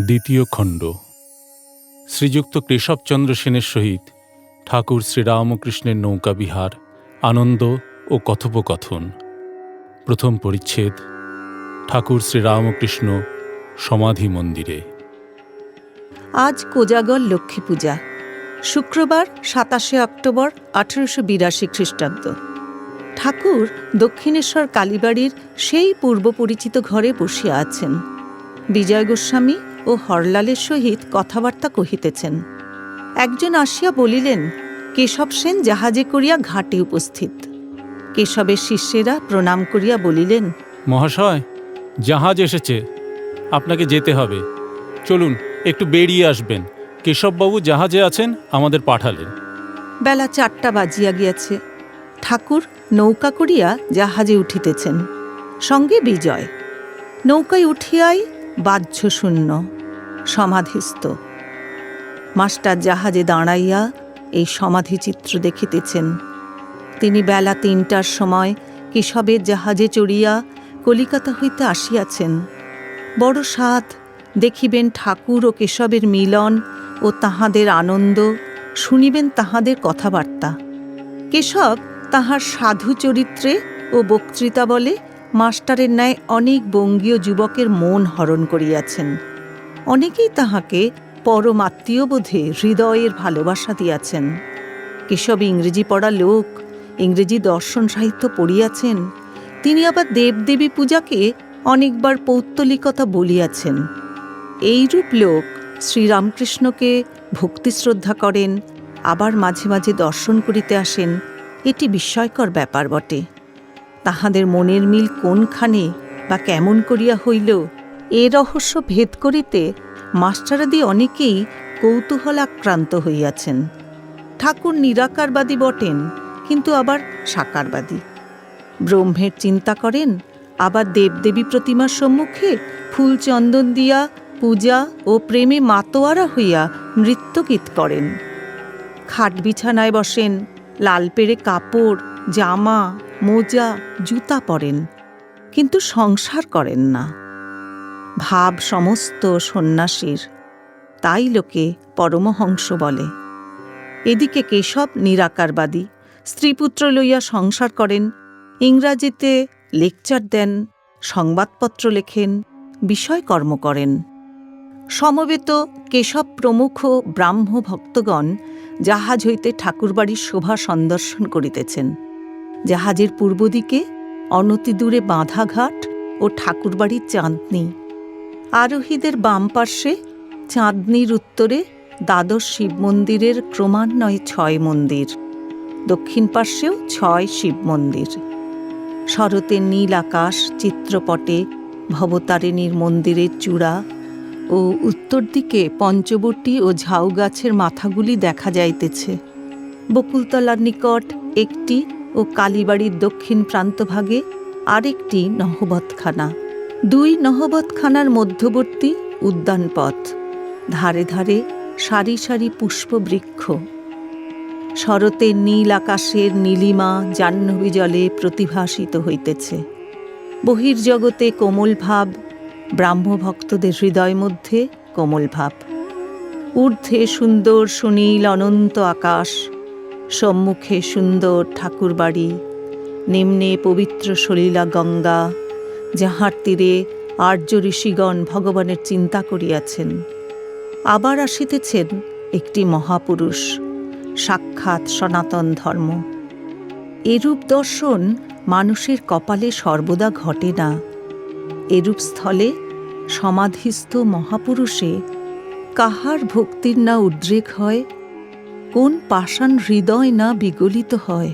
দ্বিতীয় খণ্ড। শ্রীযুক্ত কেশবচন্দ্র সেনের সহিত ঠাকুর শ্রীরামকৃষ্ণের নৌকা বিহার, আনন্দ ও কথোপকথন। প্রথম পরিচ্ছেদ, ঠাকুর শ্রীরামকৃষ্ণ সমাধি মন্দিরে। আজ কোজাগর লক্ষ্মী পূজা, শুক্রবার সাতাশে অক্টোবর আঠেরোশো বিরাশি খ্রিস্টাব্দ। ঠাকুর দক্ষিণেশ্বর কালীবাড়ির সেই পূর্ব পরিচিত ঘরে বসিয়া আছেন। বিজয় গোস্বামী ও হরলালের সহিত কথাবার্তা কহিতেছেন। একজন আসিয়া বলিলেন কেশব সেন জাহাজে করিয়া ঘাটে উপস্থিত। কেশবের শিষ্যেরা প্রণাম করিয়া বলিলেন মহাশয় জাহাজ এসেছে আপনাকে যেতে হবে। চলুন একটু বেরিয়ে আসবেন। কেশববাবু জাহাজে আছেন আমাদের পাঠালেন। বেলা চারটা বাজিয়া গিয়াছে। ঠাকুর নৌকা করিয়া জাহাজে উঠিতেছেন। সঙ্গে বিজয়। নৌকায় উঠিয়াই বাহ্য শূন্য সমাধিস্থ। মাস্টার জাহাজে দাঁড়াইয়া এই সমাধিচিত্র দেখিতেছেন। তিনি বেলা তিনটার সময় কেশবের জাহাজে চড়িয়া কলিকাতা হইতে আসিয়াছেন। বড় সাধ দেখিবেন ঠাকুর ও কেশবের মিলন ও তাহাদের আনন্দ, শুনিবেন তাহাদের কথাবার্তা। কেশব তাহার সাধু চরিত্রে ও বক্তৃতা বলে মাস্টারের ন্যায় অনেক বঙ্গীয় যুবকের মন হরণ করিয়াছেন। অনেকেই তাহাকে পরম আত্মীয়বোধে হৃদয়ের ভালোবাসা দিয়াছেন। কেশব ইংরেজি পড়া লোক, ইংরেজি দর্শন সাহিত্য পড়িয়াছেন, তিনি আবার দেবদেবী পূজাকে অনেকবার পৌত্তলিকতা বলিয়াছেন। এইরূপ লোক শ্রীরামকৃষ্ণকে ভক্তিশ্রদ্ধা করেন, আবার মাঝে মাঝে দর্শন করিতে আসেন, এটি বিস্ময়কর ব্যাপার বটে। তাহাদের মনের মিল কোনখানে বা কেমন করিয়া হইল এ রহস্য ভেদ করিতে মাস্টারাদি অনেকেই কৌতূহলাক্রান্ত হইয়াছেন। ঠাকুর নিরাকারবাদী বটেন, কিন্তু আবার সাকারবাদী। ব্রহ্মের চিন্তা করেন, আবার দেবদেবী প্রতিমার সম্মুখে ফুল চন্দন দিয়া পূজা ও প্রেমে মাতোয়ারা হইয়া নৃত্যগীত করেন। খাট বিছানায় বসেন, লাল পেড়ে কাপড়, জামা, মোজা, জুতা পরেন, কিন্তু সংসার করেন না। ভাব সমস্ত সন্ন্যাসীর। তাই লোকে পরমহংস বলে। এদিকে কেশব নিরাকারবাদী, স্ত্রীপুত্র লইয়া সংসার করেন, ইংরাজিতে লেকচার দেন, সংবাদপত্র লেখেন, বিষয়কর্ম করেন। সমবেত কেশব প্রমুখ ব্রাহ্ম ভক্তগণ জাহাজ হইতে ঠাকুরবাড়ির শোভা সন্দর্শন করিতেছেন। জাহাজের পূর্ব দিকে অনতিদূরে বাঁধাঘাট ও ঠাকুরবাড়ির চাঁদনি আরোহীদের বাম পার্শ্বে, চাঁদনির উত্তরে, দ্বাদশ শিব মন্দিরের ক্রমান্বয়ে ছয় মন্দির। দক্ষিণ পার্শ্বেও ছয় শিব মন্দির। শরতের নীল আকাশ, চিত্রপটে, ভবতারিণীর মন্দিরের চূড়া ও উত্তর দিকে পঞ্চবটী ও ঝাউ গাছের মাথাগুলি দেখা যাইতেছে। বকুলতলার নিকট একটি ও কালীবাড়ির দক্ষিণ প্রান্তভাগে আরেকটি নহবতখানা। দুই নহবতখানার মধ্যবর্তী উদ্যানপথ, ধারে ধারে সারি সারি পুষ্পবৃক্ষ। শরতের নীল আকাশের নীলিমা জাহ্নবী জলে প্রতিভাসিত হইতেছে। বহির্জগতে কোমল ভাব, ব্রাহ্মভক্তদের হৃদয় মধ্যে কোমল ভাব। ঊর্ধ্বে সুন্দর সুনীল অনন্ত আকাশ, সম্মুখে সুন্দর ঠাকুরবাড়ি, নিম্নে পবিত্র সলীলা গঙ্গা যাহার তীরে আর্য ঋষিগণ ভগবানের চিন্তা করিয়াছেন। আবার আসিতেছেন একটি মহাপুরুষ, সাক্ষাৎ সনাতন ধর্ম। এরূপ দর্শন মানুষের কপালে সর্বদা ঘটে না। এরূপ স্থলে সমাধিস্থ মহাপুরুষে কাহার ভক্তির না উদ্রেক হয়, কোন পাষাণ হৃদয় না বিগলিত হয়?